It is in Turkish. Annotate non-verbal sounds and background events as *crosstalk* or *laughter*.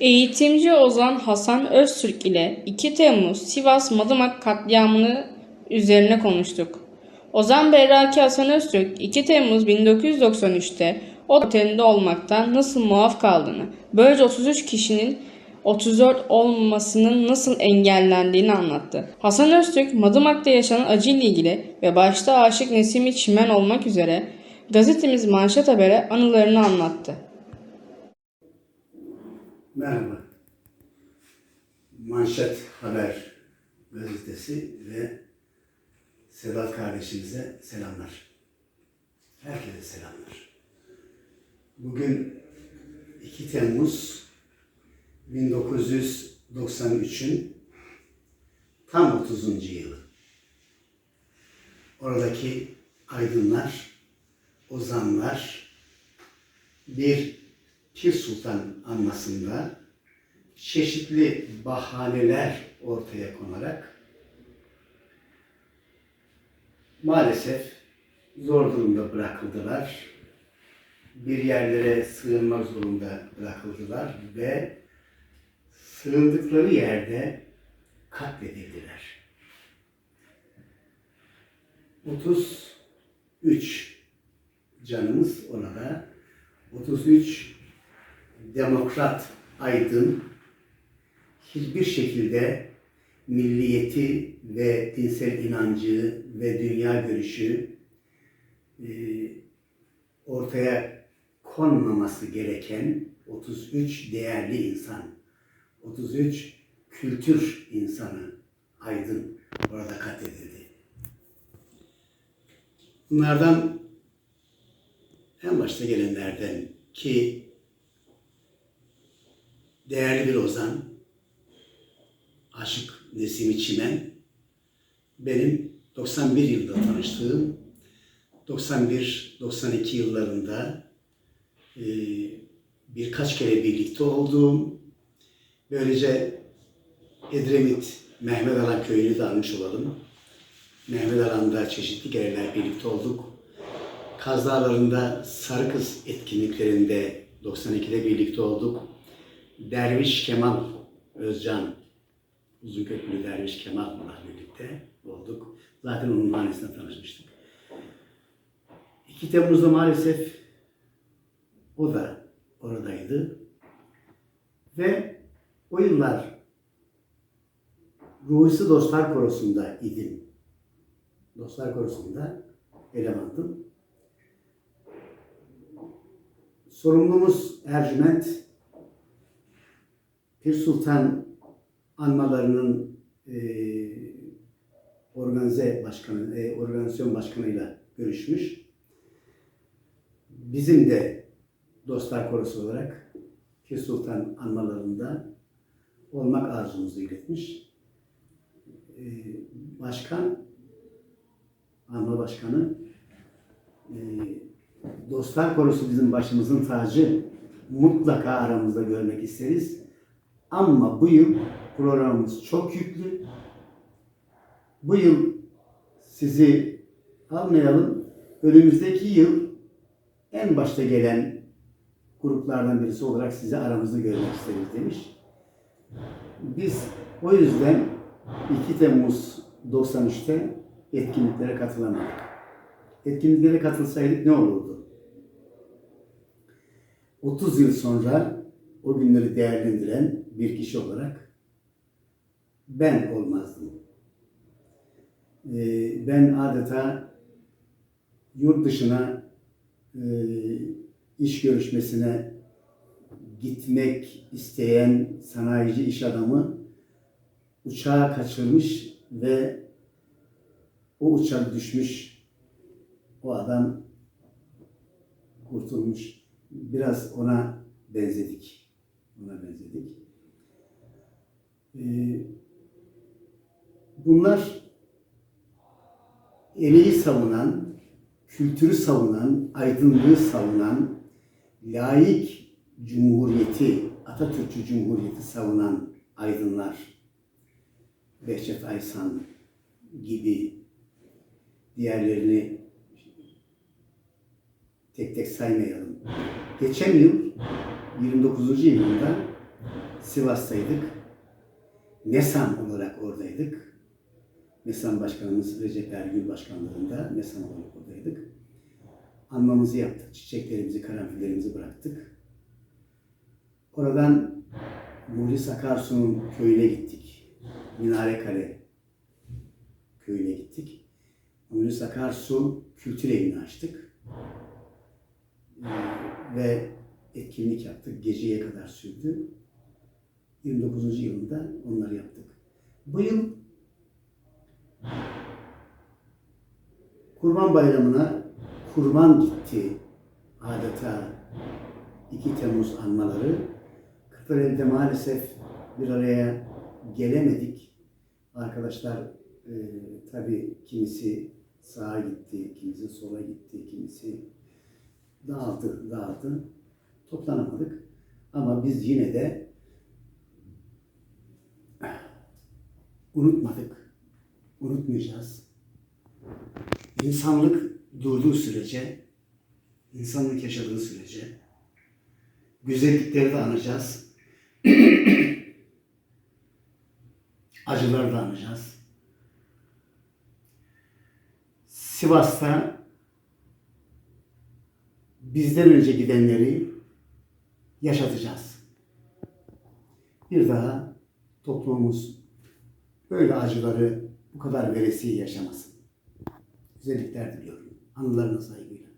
Eğitimci Ozan Hasan Öztürk ile 2 Temmuz Sivas Madımak katliamını üzerine konuştuk. Ozan Berraki Hasan Öztürk 2 Temmuz 1993'te o otelinde olmaktan nasıl muaf kaldığını, böylece 33 kişinin 34 olmasının nasıl engellendiğini anlattı. Hasan Öztürk, Madımak'ta yaşanan acıyla ilgili ve başta Aşık Nesimi Çimen olmak üzere gazetemiz Manşet Haber'e anılarını anlattı. Merhaba. Manşet Haber gazetesi ve Sedat kardeşimize selamlar. Herkese selamlar. Bugün 2 Temmuz 1993'ün tam 30. yılı. Oradaki aydınlar, ozanlar bir Pir Sultan anmasında çeşitli bahaneler ortaya konarak maalesef zor durumda bırakıldılar. Bir yerlere sığınmak zorunda bırakıldılar ve sığındıkları yerde katledildiler. 33 canımız orada 33 demokrat aydın hiçbir şekilde milliyeti ve dinsel inancı ve dünya görüşü e, ortaya konmaması gereken 33 değerli insan, 33 kültür insanı aydın orada katledildi. Bunlardan en başta gelenlerden ki değerli bir ozan, Aşık Nesimi Çimen, benim 91 yılında tanıştığım, 91-92 yıllarında e, birkaç kere birlikte olduğum, böylece Edremit Mehmet Alan köyünü de almış olalım. Mehmet Alan'da çeşitli kereler birlikte olduk. Kaz Dağları'nda Sarı Kız etkinliklerinde 92'de birlikte olduk. Derviş Kemal Özcan, Uzunköprülü Derviş Kemal'la birlikte olduk. Zaten onun mahallesinde tanışmıştık. 2 Temmuz'da maalesef o da oradaydı. Ve o yıllar Ruhisi Dostlar Korosu'nda idim. Dostlar Korosu'nda elemandım. Sorumlumuz Ercüment Pir Sultan anmalarının e, organize başkanı, e, organizasyon başkanıyla görüşmüş. Bizim de Dostlar Korosu olarak Pir Sultan anmalarında olmak arzumuzu iletmiş. E, başkan, anma başkanı e, Dostlar Korosu bizim başımızın tacı. Mutlaka aramızda görmek isteriz. Ama bu yıl programımız çok yüklü. Bu yıl sizi almayalım. Önümüzdeki yıl en başta gelen gruplardan birisi olarak sizi aramızda görmek isteriz demiş. Biz o yüzden 2 Temmuz 93'te etkinliklere katılamadık. Etkinliklere katılsaydık ne olurdu? 30 yıl sonra o günleri değerlendiren bir kişi olarak ben olmazdım. Ee, ben adeta yurt dışına e, iş görüşmesine gitmek isteyen sanayici iş adamı uçağı kaçırmış ve o uçak düşmüş. O adam kurtulmuş. Biraz ona benzedik. Ona benzedik. Ee, bunlar emeği savunan, kültürü savunan, aydınlığı savunan, laik cumhuriyeti, Atatürkçü cumhuriyeti savunan aydınlar, Behçet Aysan gibi diğerlerini tek tek saymayalım. Geçen yıl 29. yılında Sivas'taydık. NESAM olarak oradaydık. NESAM Başkanımız Recep Ergül Başkanlığında NESAM olarak oradaydık. Anmamızı yaptık. Çiçeklerimizi, karanfillerimizi bıraktık. Oradan Muhlis Akarsu'nun köyüne gittik. Minare Kale köyüne gittik. Muhlis Akarsu kültür evini açtık. Ee, ve etkinlik yaptık. Geceye kadar sürdü. 29. yılında onları yaptık. Bu yıl Kurban Bayramı'na kurban gitti adeta 2 Temmuz anmaları. Kırklareli'de maalesef bir araya gelemedik. Arkadaşlar e, tabii kimisi sağa gitti, kimisi sola gitti, kimisi dağıldı, dağıldı. Toplanamadık. Ama biz yine de unutmadık. Unutmayacağız. İnsanlık durduğu sürece, insanlık yaşadığı sürece güzellikleri de anacağız. *clears throat* Acıları da anacağız. Sivas'ta bizden önce gidenleri yaşatacağız. Bir daha toplumumuz böyle acıları bu kadar veresiye yaşamasın. Güzellikler diliyorum. Anılarına saygıyla.